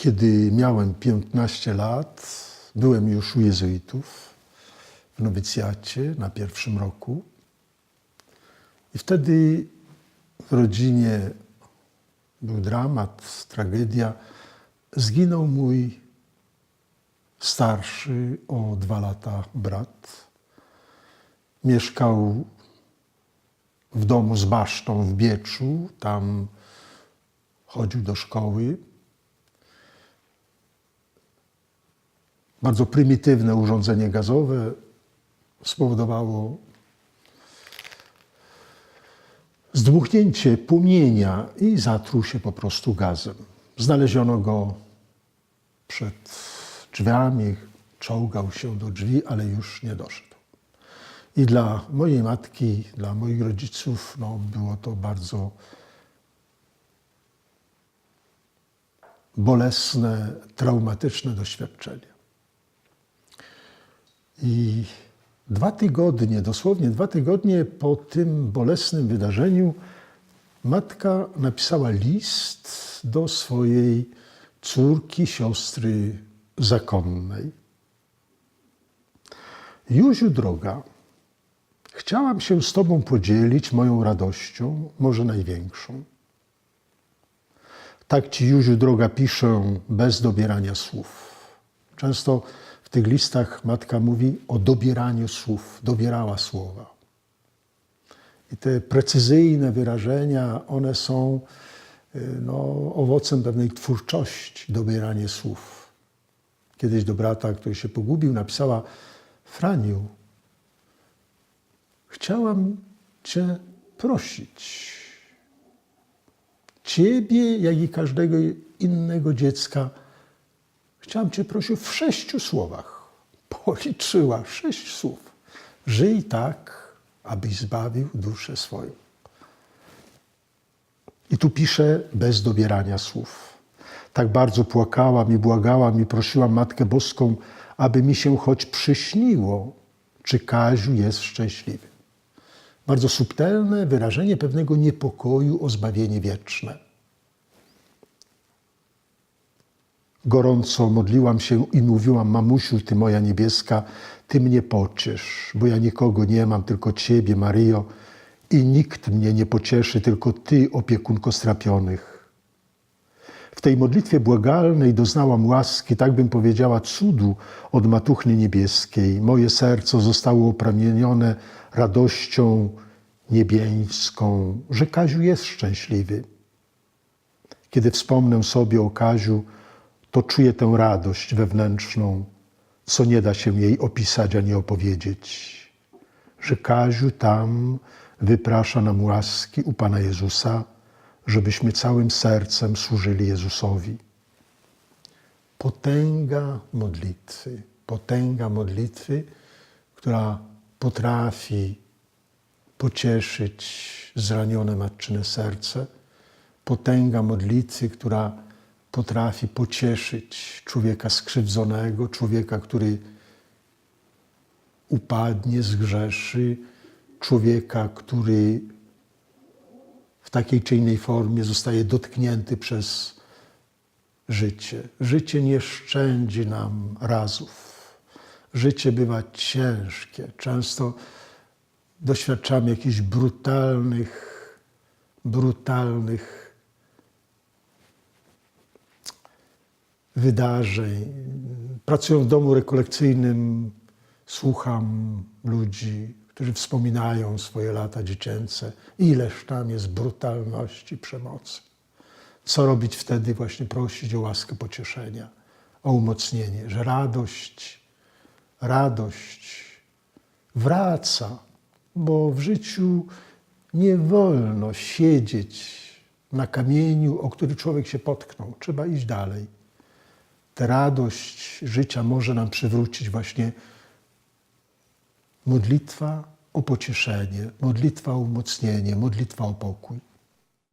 Kiedy miałem 15 lat, byłem już u jezuitów w nowicjacie na pierwszym roku. I wtedy w rodzinie był dramat, tragedia. Zginął mój starszy o dwa lata brat. Mieszkał w domu z basztą w Bieczu, tam chodził do szkoły. Bardzo prymitywne urządzenie gazowe spowodowało zdmuchnięcie płomienia i zatruł się po prostu gazem. Znaleziono go przed drzwiami, czołgał się do drzwi, ale już nie doszedł. I dla mojej matki, dla moich rodziców no, było to bardzo bolesne, traumatyczne doświadczenie. I dwa tygodnie, dosłownie dwa tygodnie po tym bolesnym wydarzeniu, matka napisała list do swojej córki, siostry zakonnej. Józiu droga, chciałam się z Tobą podzielić moją radością, może największą. Tak Ci, Józiu droga, piszę bez dobierania słów. Często w tych listach matka mówi o dobieraniu słów, dobierała słowa. I te precyzyjne wyrażenia, one są no, owocem pewnej twórczości, dobieranie słów. Kiedyś do brata, który się pogubił, napisała: Franiu, chciałam Cię prosić. Ciebie, jak i każdego innego dziecka, chciałam Cię prosić w sześciu słowach. Policzyła sześć słów. Żyj tak, abyś zbawił duszę swoją. I tu pisze bez dobierania słów. Tak bardzo płakałam i błagałam i prosiłam Matkę Boską, aby mi się choć przyśniło, czy Kaziu jest szczęśliwy. Bardzo subtelne wyrażenie pewnego niepokoju o zbawienie wieczne. Gorąco modliłam się i mówiłam, mamusiu, ty moja niebieska, ty mnie pociesz, bo ja nikogo nie mam, tylko ciebie, Maryjo, i nikt mnie nie pocieszy, tylko ty, opiekunko strapionych. W tej modlitwie błagalnej doznałam łaski, tak bym powiedziała, cudu od matuchny niebieskiej. Moje serce zostało opramienione radością niebieską, że Kaziu jest szczęśliwy. Kiedy wspomnę sobie o Kaziu, to czuję tę radość wewnętrzną, co nie da się jej opisać ani opowiedzieć. Że Kaziu tam wyprasza nam łaski u Pana Jezusa, żebyśmy całym sercem służyli Jezusowi. Potęga modlitwy, potęga modlitwy, która potrafi pocieszyć zranione matczyne serce, potęga modlitwy, która potrafi pocieszyć człowieka skrzywdzonego, człowieka, który upadnie, zgrzeszy, człowieka, który w takiej czy innej formie zostaje dotknięty przez życie. Życie nie szczędzi nam razów. Życie bywa ciężkie. Często doświadczamy jakichś brutalnych, brutalnych wydarzeń. Pracując w domu rekolekcyjnym, słucham ludzi, którzy wspominają swoje lata dziecięce, ileż tam jest brutalności, przemocy. Co robić wtedy? Właśnie prosić o łaskę pocieszenia, o umocnienie, że radość, radość wraca, bo w życiu nie wolno siedzieć na kamieniu, o który człowiek się potknął. Trzeba iść dalej. Tę radość życia może nam przywrócić właśnie modlitwa o pocieszenie, modlitwa o umocnienie, modlitwa o pokój.